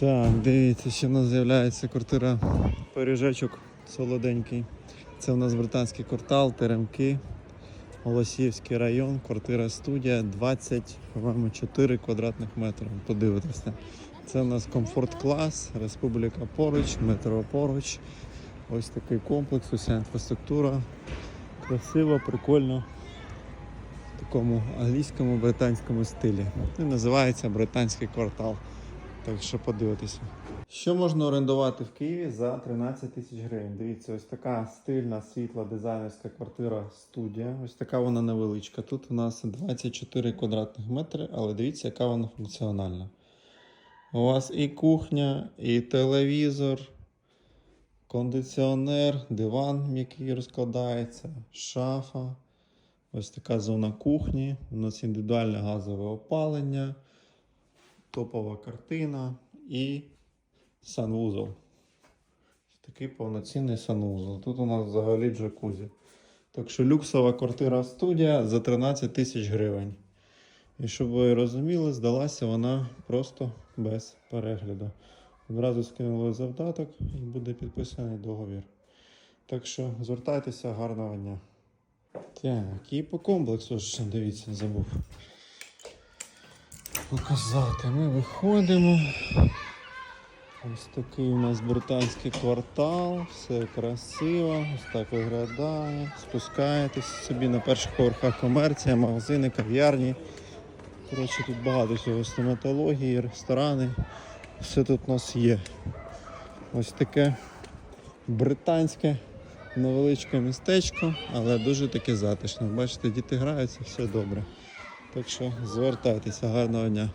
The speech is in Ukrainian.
Так, дивіться, ще в нас з'являється квартира Пиріжечок солоденький. Це у нас британський квартал, Теремки, Голосіївський район, квартира студія 20, по-моєму, 4 квадратних метри. Подивитися. Це у нас комфорт клас, республіка поруч, метро поруч. Ось такий комплекс, уся інфраструктура. Красиво, прикольно. В такому англійському британському стилі. І називається британський квартал. Так що подивитися. Що можна орендувати в Києві за 13 тисяч гривень? Дивіться, ось така стильна, світла дизайнерська квартира студія. Ось така вона невеличка. Тут у нас 24 квадратних метри, але дивіться, яка вона функціональна. У вас і кухня, і телевізор, кондиціонер, диван, м'який розкладається, шафа. Ось така зона кухні. У нас індивідуальне газове опалення топова картина і санвузол. Такий повноцінний санвузол. Тут у нас взагалі джакузі. Так що люксова квартира студія за 13 тисяч гривень. І щоб ви розуміли, здалася вона просто без перегляду. Одразу скинули завдаток і буде підписаний договір. Так що звертайтеся, гарного дня. Так, і по комплексу ж дивіться, забув показати. Ми виходимо. Ось такий у нас британський квартал, все красиво, ось так виглядає. Спускаєтесь собі на перших поверхах комерція, магазини, кав'ярні. Коротше, тут багато всього стоматології, ресторани. Все тут у нас є. Ось таке британське невеличке містечко, але дуже таке затишне. Бачите, діти граються, все добре. Так що звертайтеся, гарного дня.